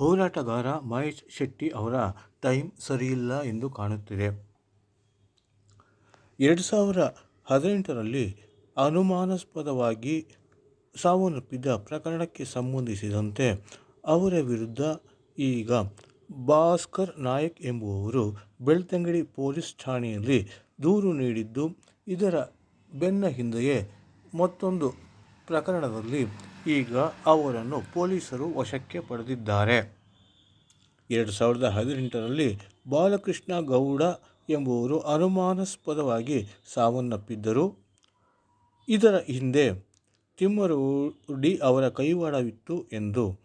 ಹೋರಾಟಗಾರ ಮಹೇಶ್ ಶೆಟ್ಟಿ ಅವರ ಟೈಮ್ ಸರಿಯಿಲ್ಲ ಎಂದು ಕಾಣುತ್ತಿದೆ. ಎರಡು ಸಾವಿರ ಹದಿನೆಂಟರಲ್ಲಿ ಅನುಮಾನಾಸ್ಪದವಾಗಿ ಸಾವನ್ನಪ್ಪಿದ್ದ ಪ್ರಕರಣಕ್ಕೆ ಸಂಬಂಧಿಸಿದಂತೆ ಅವರ ವಿರುದ್ಧ ಈಗ ಭಾಸ್ಕರ್ ನಾಯಕ್ ಎಂಬುವವರು ಬೆಳ್ತಂಗಡಿ ಪೊಲೀಸ್ ಠಾಣೆಯಲ್ಲಿ ದೂರು ನೀಡಿದ್ದು ಇದರ ಬೆನ್ನ ಹಿಂದೆಯೇ ಮತ್ತೊಂದು ಪ್ರಕರಣದಲ್ಲಿ ಈಗ ಅವರನ್ನು ಪೊಲೀಸರು ವಶಕ್ಕೆ ಪಡೆದಿದ್ದಾರೆ. ಎರಡು ಸಾವಿರದ ಹದಿನೆಂಟರಲ್ಲಿ ಬಾಲಕೃಷ್ಣ ಗೌಡ ಎಂಬುವರು ಅನುಮಾನಾಸ್ಪದವಾಗಿ ಸಾವನ್ನಪ್ಪಿದ್ದರು. ಇದರ ಹಿಂದೆ ತಿಮ್ಮರೂಡಿ ಅವರ ಕೈವಾಡವಿತ್ತು ಎಂದು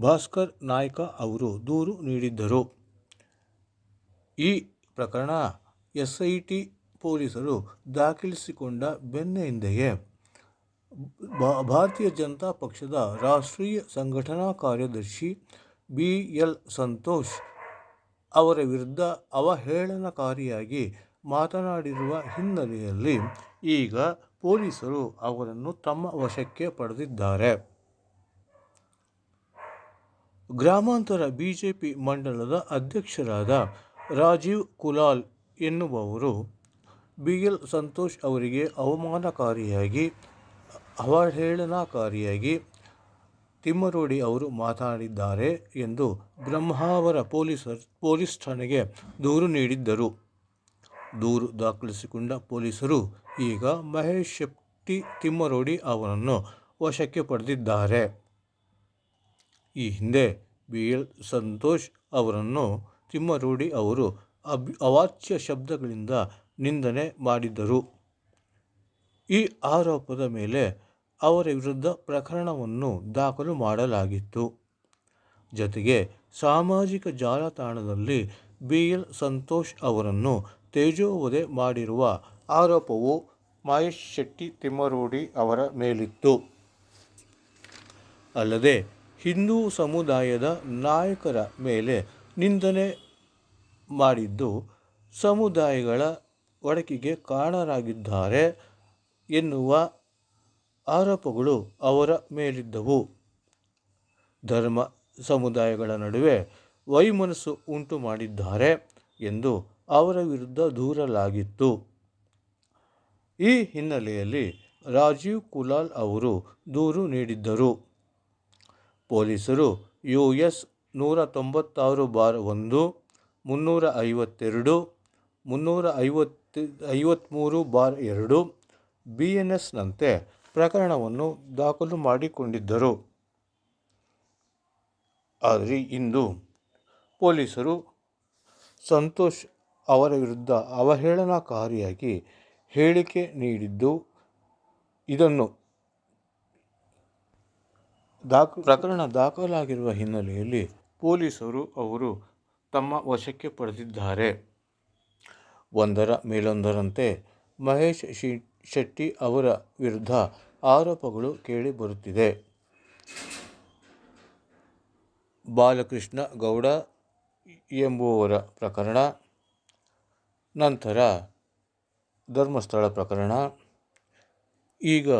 ಭಾಸ್ಕರ್ ನಾಯ್ಕ ಅವರು ದೂರು ನೀಡಿದ್ದರು. ಈ ಪ್ರಕರಣ ಎಸ್ಐಟಿ ಪೊಲೀಸರು ದಾಖಲಿಸಿಕೊಂಡ ಬೆನ್ನ ಹಿಂದೆಯೇ ಭಾರತೀಯ ಜನತಾ ಪಕ್ಷದ ರಾಷ್ಟ್ರೀಯ ಸಂಘಟನಾ ಕಾರ್ಯದರ್ಶಿ ಬಿ ಎಲ್ ಸಂತೋಷ್ ಅವರ ವಿರುದ್ಧ ಅವಹೇಳನಕಾರಿಯಾಗಿ ಮಾತನಾಡಿರುವ ಹಿನ್ನೆಲೆಯಲ್ಲಿ ಈಗ ಪೊಲೀಸರು ಅವರನ್ನು ತಮ್ಮ ವಶಕ್ಕೆ ಪಡೆದಿದ್ದಾರೆ. ಗ್ರಾಮಾಂತರ ಬಿಜೆಪಿ ಮಂಡಲದ ಅಧ್ಯಕ್ಷರಾದ ರಾಜೀವ್ ಕುಲಾಲ್ ಎನ್ನುವವರು ಬಿ ಎಲ್ ಸಂತೋಷ್ ಅವರಿಗೆ ಅವಮಾನಕಾರಿಯಾಗಿ ಅವಹೇಳನಕಾರಿಯಾಗಿ ತಿಮ್ಮರೋಡಿ ಅವರು ಮಾತನಾಡಿದ್ದಾರೆ ಎಂದು ಬ್ರಹ್ಮಾವರ ಪೊಲೀಸರ್, ಪೊಲೀಸ್ ಠಾಣೆಗೆ ದೂರು ನೀಡಿದ್ದರು. ದೂರು ದಾಖಲಿಸಿಕೊಂಡ ಪೊಲೀಸರು ಈಗ ಮಹೇಶ್ ಶೆಟ್ಟಿ ತಿಮ್ಮರೋಡಿ ಅವರನ್ನು ವಶಕ್ಕೆ ಪಡೆದಿದ್ದಾರೆ. ಈ ಹಿಂದೆ ಬಿ. ಎಲ್. ಸಂತೋಷ್ ಅವರನ್ನು ತಿಮ್ಮರೋಡಿ ಅವರು ಅಬ್, ಅವಾಚ್ಯ ಶಬ್ದಗಳಿಂದ ನಿಂದನೆ ಮಾಡಿದ್ದರು. ಈ ಆರೋಪದ ಮೇಲೆ ಅವರ ವಿರುದ್ಧ ಪ್ರಕರಣವನ್ನು ದಾಖಲು ಮಾಡಲಾಗಿತ್ತು. ಜೊತೆಗೆ ಸಾಮಾಜಿಕ ಜಾಲತಾಣದಲ್ಲಿ ಬಿ ಎಲ್ ಸಂತೋಷ್ ಅವರನ್ನು ತೇಜೋವಧೆ ಮಾಡಿರುವ ಆರೋಪವು ಮಹೇಶ್ ಶೆಟ್ಟಿ ತಿಮ್ಮರೂಡಿ ಅವರ ಮೇಲಿತ್ತು. ಅಲ್ಲದೆ ಹಿಂದೂ ಸಮುದಾಯದ ನಾಯಕರ ಮೇಲೆ ನಿಂದನೆ ಮಾಡಿದ್ದು ಸಮುದಾಯಗಳ ಒಡಕಿಗೆ ಕಾರಣರಾಗಿದ್ದಾರೆ. ಎನ್ನುವ ಆರೋಪಗಳು ಅವರ ಮೇಲಿದ್ದವು. ಧರ್ಮ ಸಮುದಾಯಗಳ ನಡುವೆ ವೈಮನಸ್ಸು ಉಂಟು ಮಾಡಿದ್ದಾರೆ ಎಂದು ಅವರ ವಿರುದ್ಧ ದೂರಲಾಗಿತ್ತು. ಈ ಹಿನ್ನೆಲೆಯಲ್ಲಿ ರಾಜೀವ್ ಕುಲಾಲ್ ಅವರು ದೂರು ನೀಡಿದ್ದರು. ಪೊಲೀಸರು ಯು ಎಸ್ ನೂರ ತೊಂಬತ್ತಾರು ಬಾರ್ ಒಂದು, ಮುನ್ನೂರ ಐವತ್ತೆರಡು, ಮುನ್ನೂರ ಐವತ್ತು ಐವತ್ತ್ಮೂರು ಬಾರ್ ಎರಡು ಬಿ ಎನ್ ಎಸ್ನಂತೆ ಪ್ರಕರಣವನ್ನು ದಾಖಲು ಮಾಡಿಕೊಂಡಿದ್ದರು. ಆದರೆ ಇಂದು ಪೊಲೀಸರು ಸಂತೋಷ್ ಅವರ ವಿರುದ್ಧ ಅವಹೇಳನಕಾರಿಯಾಗಿ ಹೇಳಿಕೆ ನೀಡಿದ್ದು ಇದನ್ನು ದಾಖ, ಪ್ರಕರಣ ದಾಖಲಾಗಿರುವ ಹಿನ್ನೆಲೆಯಲ್ಲಿ ಪೊಲೀಸರು ಅವರು ತಮ್ಮ ವಶಕ್ಕೆ ಪಡೆದಿದ್ದಾರೆ. ಒಂದರ ಮೇಲೊಂದರಂತೆ ಮಹೇಶ್ ಶೆಟ್ಟಿ ಅವರ ವಿರುದ್ಧ ಆರೋಪಗಳು ಕೇಳಿಬರುತ್ತಿದೆ. ಬಾಲಕೃಷ್ಣ ಗೌಡ ಎಂಬುವವರ ಪ್ರಕರಣ, ನಂತರ ಧರ್ಮಸ್ಥಳ ಪ್ರಕರಣ. ಈಗ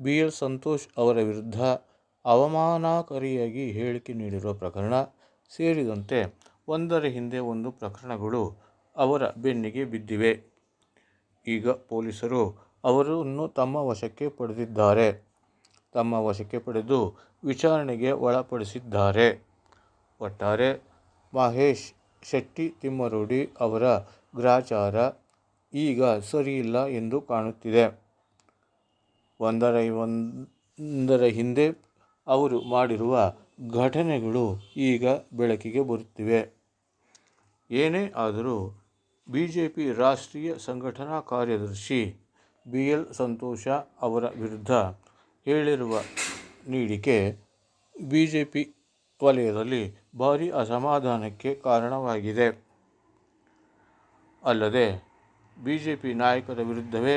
ಬಿ. ಎಲ್. ಸಂತೋಷ್ ಅವರ ವಿರುದ್ಧ ಅವಮಾನಕಾರಿಯಾಗಿ ಹೇಳಿಕೆ ನೀಡಿರುವ ಪ್ರಕರಣ ಸೇರಿದಂತೆ ಒಂದರ ಹಿಂದೆ ಒಂದು ಪ್ರಕರಣಗಳು ಅವರ ಬೆನ್ನಿಗೆ ಬಿದ್ದಿವೆ. ಈಗ ಪೊಲೀಸರು ಅವರನ್ನು ತಮ್ಮ ವಶಕ್ಕೆ ಪಡೆದಿದ್ದಾರೆ. ತಮ್ಮ ವಶಕ್ಕೆ ಪಡೆದು ವಿಚಾರಣೆಗೆ ಒಳಪಡಿಸಿದ್ದಾರೆ. ಒಟ್ಟಾರೆ, ಮಹೇಶ್ ಶೆಟ್ಟಿ ತಿಮ್ಮರೋಡಿ ಅವರ ಗ್ರಾಚಾರ ಈಗ ಸರಿಯಿಲ್ಲ ಎಂದು ಕಾಣುತ್ತಿದೆ. ಒಂದರ ಒಂದರ ಹಿಂದೆ ಅವರು ಮಾಡಿರುವ ಘಟನೆಗಳು ಈಗ ಬೆಳಕಿಗೆ ಬರುತ್ತಿವೆ. ಏನೇ ಆದರೂ ಬಿ ಜೆ ಪಿ ರಾಷ್ಟ್ರೀಯ ಸಂಘಟನಾ ಕಾರ್ಯದರ್ಶಿ ಬಿ ಎಲ್ ಸಂತೋಷ ಅವರ ವಿರುದ್ಧ ಹೇಳಿರುವ ನೀಡಿಕೆ ಬಿ ಜೆ ಪಿ ವಲಯದಲ್ಲಿ ಭಾರೀ ಅಸಮಾಧಾನಕ್ಕೆ ಕಾರಣವಾಗಿದೆ. ಅಲ್ಲದೆ ಬಿ ಜೆ ಪಿ ನಾಯಕರ ವಿರುದ್ಧವೇ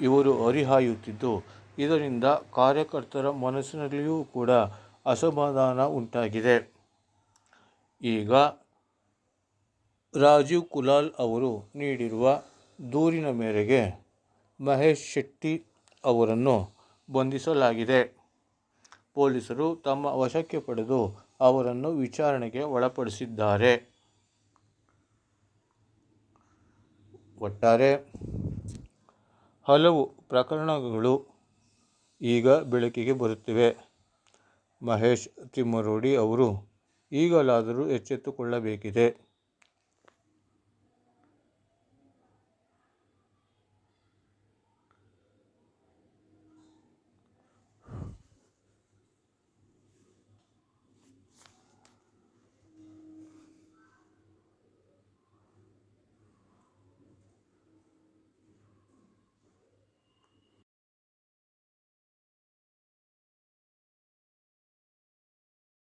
ಇವರು ಹರಿಹಾಯುತ್ತಿದ್ದು, ಇದರಿಂದ ಕಾರ್ಯಕರ್ತರ ಮನಸ್ಸಿನಲ್ಲಿಯೂ ಕೂಡ ಅಸಮಾಧಾನ ಉಂಟಾಗಿದೆ. ಈಗ ರಾಜೀವ್ ಕುಲಾಲ್ ಅವರು ನೀಡಿರುವ ದೂರಿನ ಮೇರೆಗೆ ಮಹೇಶ್ ಶೆಟ್ಟಿ ಅವರನ್ನು ಬಂಧಿಸಲಾಗಿದೆ. ಪೊಲೀಸರು ತಮ್ಮ ವಶಕ್ಕೆ ಪಡೆದು ಅವರನ್ನು ವಿಚಾರಣೆಗೆ ಒಳಪಡಿಸಿದ್ದಾರೆ. ಒಟ್ಟಾರೆ, ಹಲವು ಪ್ರಕರಣಗಳು ಈಗ ಬೆಳಕಿಗೆ ಬರುತ್ತಿವೆ. ಮಹೇಶ್ ತಿಮ್ಮರೋಡಿ ಅವರು ಈಗಲಾದರೂ ಎಚ್ಚೆತ್ತುಕೊಳ್ಳಬೇಕಿದೆ.